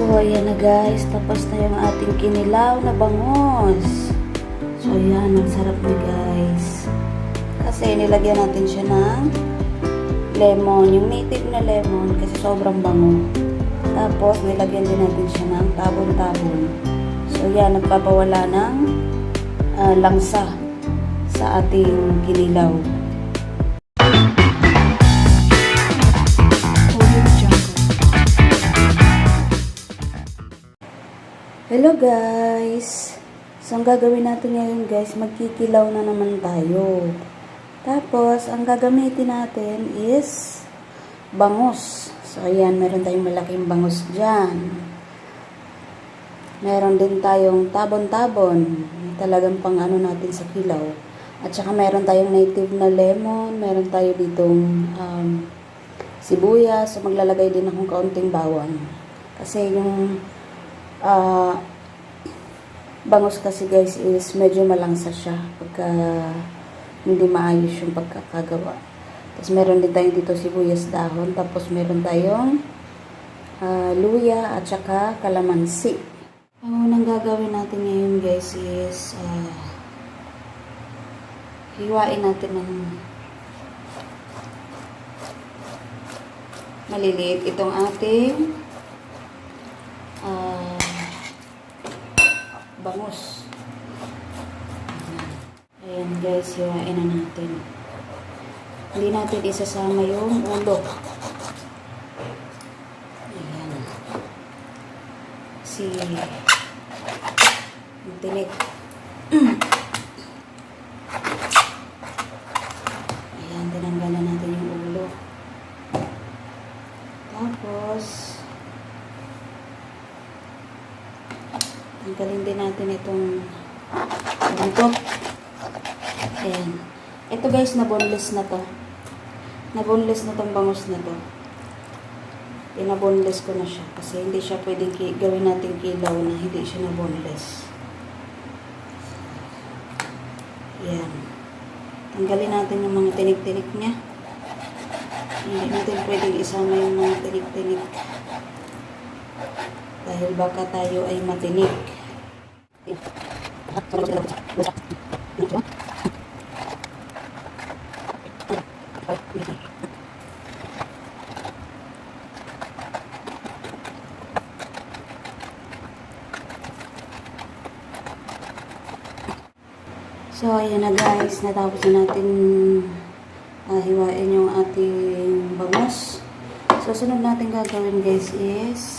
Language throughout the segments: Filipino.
So, ayan na guys. Tapos na yung ating kinilaw na bangos. So, ayan. Ang sarap na guys. Kasi nilagyan natin siya ng lemon. Yung native na lemon kasi sobrang bango. Tapos, nilagyan din natin siya ng tabon-tabon. So, yan. Nagpapawala ng ah, langsa sa ating kinilaw. Hello guys! So, ang gagawin natin ngayon guys, magkikilaw na naman tayo. Tapos, ang gagamitin natin is bangus. So, ayan, meron tayong malaking bangus dyan. Meron din tayong tabon-tabon. Talagang pang ano natin sa kilaw. At saka meron tayong native na lemon. Meron tayo ditong um, sibuyas. So, maglalagay din akong kaunting bawang. Kasi yung ah bangus kasi guys is medyo malangsa siya pagka hindi maayos yung pagkakagawa. Tapos meron din tayo dito sibuyas dahon. Tapos meron tayong ah, luya at saka kalamansi. Ang unang gagawin natin ngayon guys is ah, hiwain natin ng maliliit itong ating bangus. Ayan guys, hiwain na natin. Hindi natin isasama yung ulo. Ayan. Si tinik. Ayan, tinanggalan natin yung ulo. Tapos, Tanggalin din natin itong buntot. Ayan. Ito guys, na boneless na to. Na boneless na tong bangus na to. Pinaboneless ko na siya. Kasi hindi siya pwedeng gawin natin kilaw na hindi siya na boneless. Ayan. Tanggalin natin yung mga tinik-tinik niya. Hindi natin pwedeng isama yung mga tinik-tinik dahil baka tayo ay matinik. So, ayan na guys. Natapos na natin ah, hiwain yung ating bangus. So, sunod natin gagawin guys is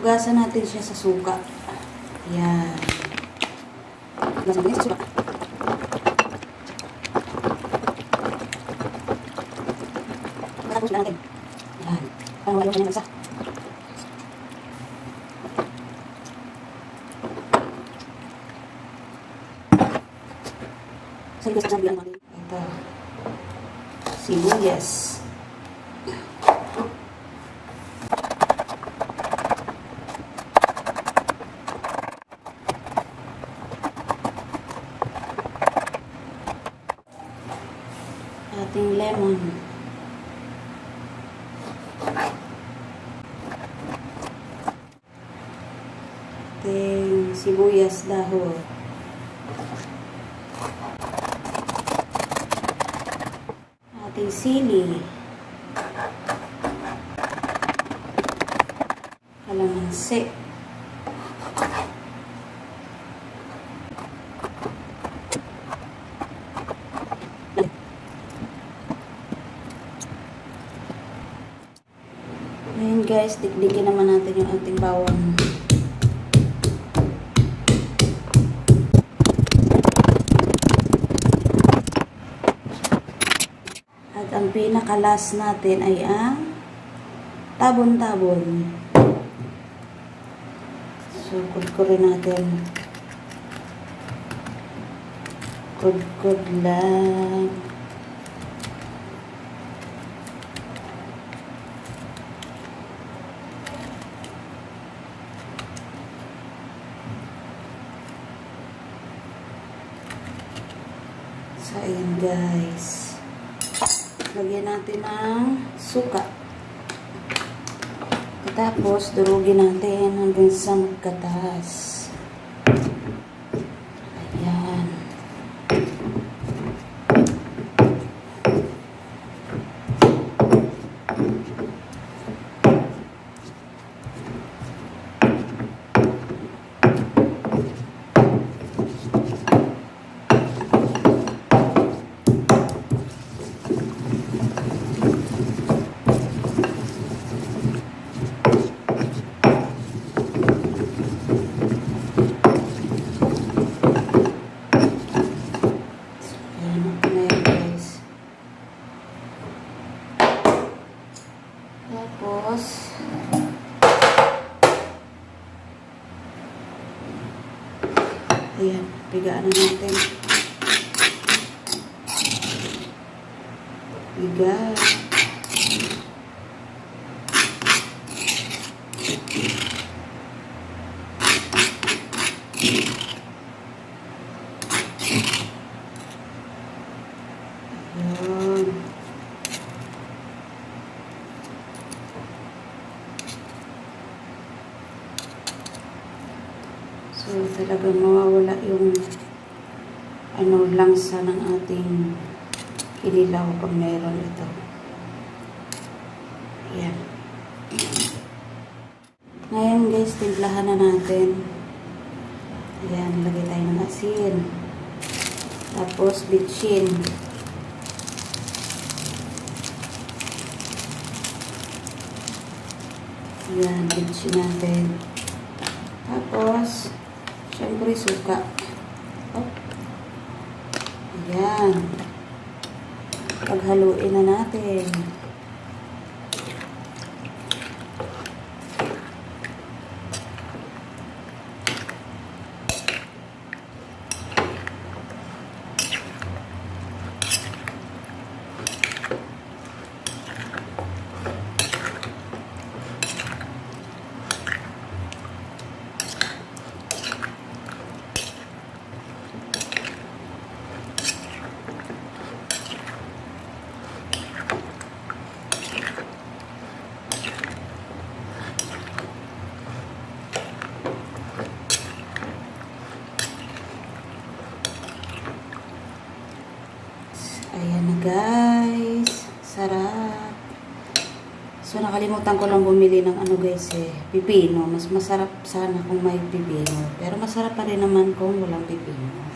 Hugasan natin siya sa suka. Yan. Hugasan natin sa suka. Matapos na natin. Yan. Parang wala kanyang isa. Sa ligas sa natin. Ito. Sibuyas. Ating lemon. Ating sibuyas dahon. Ating sili. Kalamansi. Ngayon guys, dikdikin naman natin yung ating bawang. At ang pinakalas natin ay ang tabon-tabon. So, kudkurin natin. Kudkud lang. So, ayan guys. Lagyan natin ng suka. Tapos, durugin natin hanggang sa magkatas. Ayan, pigaan na natin. Piga. Ayan. So, talagang mawawala yung ano, langsa ng ating kinilaw pag meron ito. Ayan. Ngayon guys, timplahan na natin. Ayan, lagay tayo ng asin. Tapos, bitchin. Ayan, bitchin natin. Tapos, syempre suka. Oh. Ayan. Paghaluin na natin. Ayan na guys. Sarap. So nakalimutan ko lang bumili ng ano guys eh, pipino. Mas masarap sana kung may pipino. Pero masarap pa rin naman kung walang pipino.